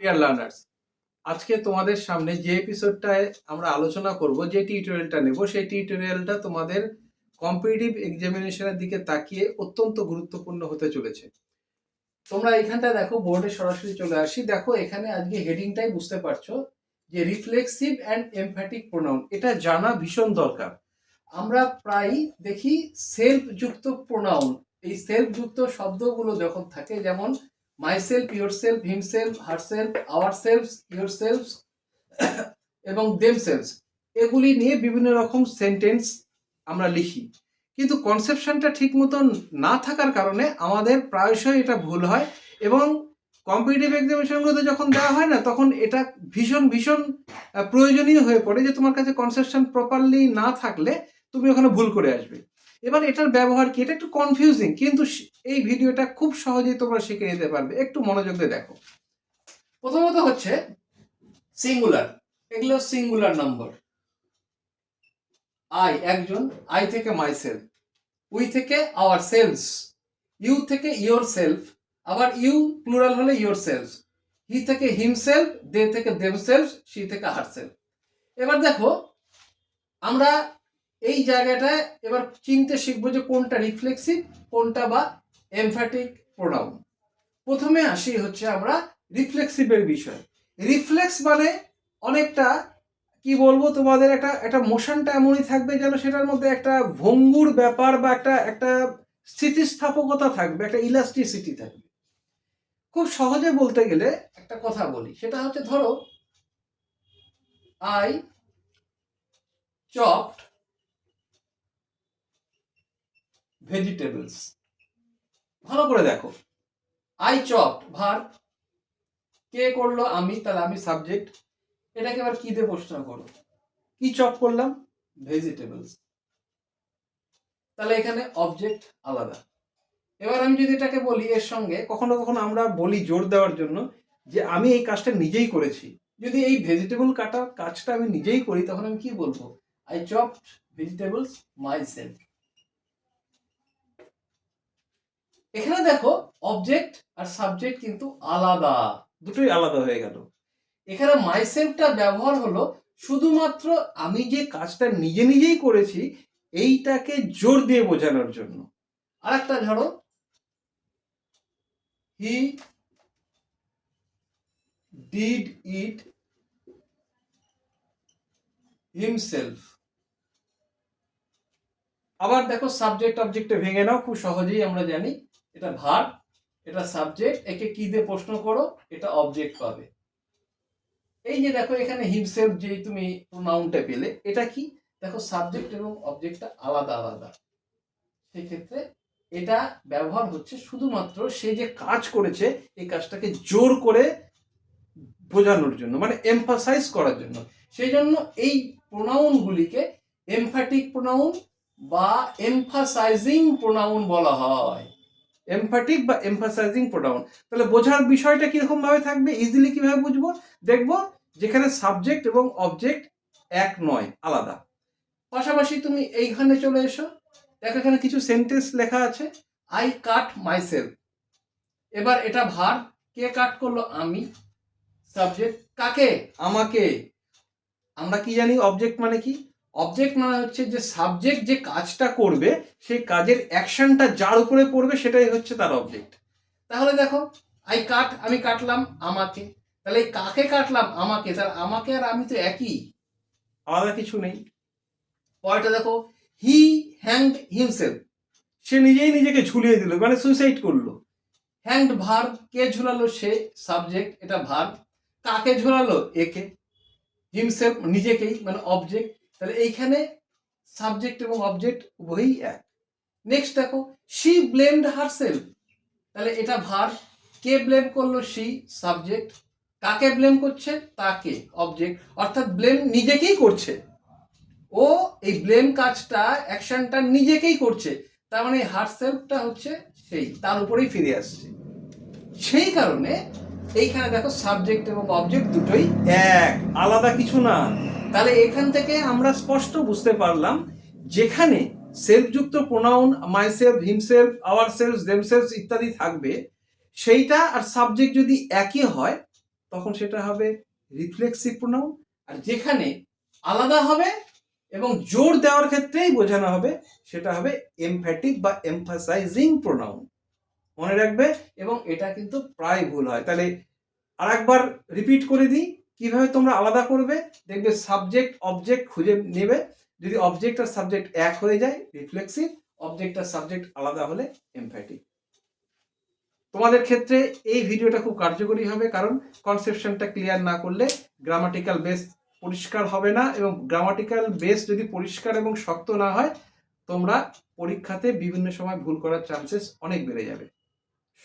Dear learners আজকে তোমাদের সামনে যে এপিসোডটায় আমরা আলোচনা করব, যে টিউটোরিয়ালটা নেব, সেই টিউটোরিয়ালটা তোমাদের কম্পিটিটিভ এক্সামিনেশনের দিকে তাকিয়ে অত্যন্ত গুরুত্বপূর্ণ হতে চলেছে। তোমরা এখানটা দেখো বোর্ডে সরাসরি চলে আসি। দেখো, এখানে আজকে হেডিংটাই বুঝতে পারছ যে রিফ্লেক্সিভ অ্যান্ড এমফ্যাটিক প্রোনাউন এটা জানা ভীষণ দরকার। আমরা প্রায় দেখি সেলফ যুক্ত প্রোনাউন এই সেলফ যুক্ত শব্দগুলো যখন থাকে, যেমন myself yourself himself herself ourself yourself এবং দেম সেলফ এগুলি নিয়ে বিভিন্ন রকম সেন্টেন্স আমরা লিখি। কিন্তু কনসেপশনটা ঠিক মতন না থাকার কারণে আমাদের প্রায়শই এটা ভুল হয় এবং কম্পিটিটিভ এক্সামিনেশনগুলোতে যখন দেওয়া হয় না, তখন এটা ভীষণ ভীষণ প্রয়োজনীয় হয়ে পড়ে যে তোমার কাছে কনসেপশন প্রপারলি না থাকলে তুমি ওখানে ভুল করে আসবে। এবার এটার ব্যবহার কি? এটা একটু কনফিউজিং কিন্তু এই ভিডিওটা খুব সহজেই তোমরা শিখে নিতে পারবে। একটু মনোযোগ দিয়ে দেখো। প্রথমত হচ্ছে সিঙ্গুলার এগুলো সিঙ্গুলার নম্বর আই একজন আই থেকে মাই সেলফ উই থেকে আওয়ার সেলস ইউ থেকে ইয়োর সেলফ আবার ইউ প্লুরাল হলে ইয়োর সেলফ হি থেকে হিমসেলফ দে থেকে দেম সেলফ সি থেকে হার সেলফ এবার দেখো, আমরা এই জায়গাটায় এবার চিনতে শিখব যে কোনটা রিফ্লেক্সিভ, কোনটা বা এমফ্যাটিক প্রোনাউন প্রথমে আসি হচ্ছে আমরা রিফ্লেক্সিভের বিষয়। রিফ্লেক্স মানে অনেকটা, কি বলব তোমাদের, একটা একটা মোশনটা এমনই থাকবে যেন সেটার মধ্যে একটা ভঙ্গুর ব্যাপার বা একটা একটা স্থিতিস্থাপকতা থাকবে, একটা ইলাস্টিসিটি থাকবে। খুব সহজে বলতে গেলে একটা কথা বলি, সেটা হচ্ছে ধরো আই চপড ভেজিটেবলস ভালো করে দেখো। আই চপড ভার। কে করল? আমি। তাহলে আমি সাবজেক্ট এটাকে এবার কি দিয়ে প্রশ্ন করো কি চপ করলাম? ভেজিটেবলস তাহলে এখানে অবজেক্ট আলাদা। এবার আমি যদি এটাকে বলি এর সঙ্গে, কখনো কখনো আমরা বলি জোর দেওয়ার জন্য যে আমি এই কাজটা নিজেই করেছি। যদি এই ভেজিটেবল কাটা কাজটা আমি নিজেই করি, তখন আমি কি বলব? I chop vegetables myself এখানে দেখো অবজেক্ট আর সাবজেক্ট কিন্তু আলাদা। দুটোই আলাদা হয়ে গেল। এখানে মাইসেলফটা ব্যবহার হলো শুধুমাত্র আমি যে কাজটা নিজে নিজেই করেছি এইটাকে জোর দিয়ে বোঝানোর জন্য। আর একটা ধরো। হি ডিড ইট হিমসেলফ আবার দেখো সাবজেক্ট অবজেক্টে ভেঙে নাও খুব সহজেই আমরা জানি। এটা ভার এটা সাবজেক্ট একে কি দিয়ে প্রশ্ন করো? এটা অবজেক্ট পাবে। এই যে দেখো এখানে হিমসেলফ যে তুমি প্রোনাউনটা পেলে, এটা কি? দেখো সাবজেক্ট এবং অবজেক্টটা আলাদা আলাদা। সেক্ষেত্রে এটা ব্যবহার হচ্ছে শুধুমাত্র সে যে কাজ করেছে, এই কাজটাকে জোর করে বোঝানোর জন্য মানে এমফাসাইজ করার জন্য। সেই জন্য এই প্রোনাউনগুলিকে এমফ্যাটিক প্রোনাউন বা এমফাসাইজিং প্রোনাউন বলা হয়। এমফ্যাটিক বা এমফাসাইজিং প্রোনাউন তাহলে বোঝার বিষয়টা কীরকম ভাবে থাকবে? ইজিলি কীভাবে বুঝব? দেখব যেখানে সাবজেক্ট এবং অবজেক্ট এক নয়, আলাদা। পাশাপাশি তুমি এইখানে চলে এসো। দেখো এখানে কিছু সেন্টেন্স লেখা আছে। আই কাট মাইসেলফ এবার এটা ভার। কে কাট করল? আমি। সাবজেক্ট কাকে? আমাকে। আমরা কি জানি? অবজেক্ট মানে কি? অবজেক্ট মানে হচ্ছে যে সাবজেক্ট যে কাজটা করবে, সেই কাজের অ্যাকশনটা যার উপরে পড়বে, সেটাই হচ্ছে তার অবজেক্ট তাহলে দেখো আই কাট আমি কাটলাম আমাকে। তাহলে কাকে কাটলাম? আমাকে। তার আমাকে আর আমি তো একই। আলাদা কিছু নেই। পরেরটা দেখো হি হ্যাংড হিমসেলফ সে নিজেই নিজেকে ঝুলিয়ে দিল মানে সুইসাইড করল। হ্যাংড ভার কে ঝুলালো? সে সাবজেক্ট এটা ভার কাকে ঝুলালো? একে। হিমসেলফ নিজেকেই মানে অবজেক্ট তাহলে এইখানে সাবজেক্ট এবং অবজেক্ট উভয়ই এক। নেক্সট দেখো শি ব্লেমড হার সেলফ তাহলে এটা ভার, কে ব্লেম করল শি সাবজেক্ট কাকে ব্লেম করছে? তাকে অবজেক্ট অর্থাৎ ব্লেম নিজেকেই করছে। ও এই ব্লেম কাজটা অ্যাকশনটা নিজেকেই করছে। তার মানে হার সেলফটা হচ্ছে সেই, তার উপরেই ফিরে আসছে। সেই কারণে এইখানে দেখো সাবজেক্ট এবং অবজেক্ট দুটোই এক। আলাদা কিছু না। তাহলে এখান থেকে আমরা স্পষ্ট বুঝতে পারলাম যেখানে সেলফযুক্ত pronoun self himself ourself themself ইত্যাদি থাকবে, সেইটা আর সাবজেক্ট যদি একই হয়, তখন সেটা হবে রিফ্লেক্সিভ প্রোনাউন আর যেখানে আলাদা হবে এবং জোর দেওয়ার ক্ষেত্রেই বোঝানো হবে, সেটা হবে এমফ্যাটিক বা এমফাসাইজিং প্রোনাউন মনে রাখবে, এবং এটা কিন্তু প্রায় ভুল হয়। তাহলে আরেকবার রিপিট করে দিই। কীভাবে তোমরা আলাদা করবে? দেখবে সাবজেক্ট অবজেক্ট খুঁজে নেবে। যদি অবজেক্ট আর সাবজেক্ট এক হয়ে যায় রিফ্লেক্সিভ অবজেক্ট আর সাবজেক্ট আলাদা হলে এমফ্যাটিক তোমাদের ক্ষেত্রে এই ভিডিওটা খুব কার্যকরী হবে, কারণ কনসেপশনটা ক্লিয়ার না করলে গ্রামাটিক্যাল বেস পরিষ্কার হবে না এবং গ্রামাটিক্যাল বেস যদি পরিষ্কার এবং শক্ত না হয়, তোমরা পরীক্ষাতে বিভিন্ন সময় ভুল করার চান্সেস অনেক বেড়ে যাবে।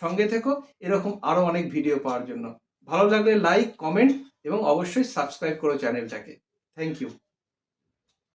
সঙ্গে থেকো, এরকম আরও অনেক ভিডিও পাওয়ার জন্য। ভালো লাগলে লাইক কমেন্ট এবং অবশ্যই সাবস্ক্রাইব করো চ্যানেলটাকে থ্যাংক ইউ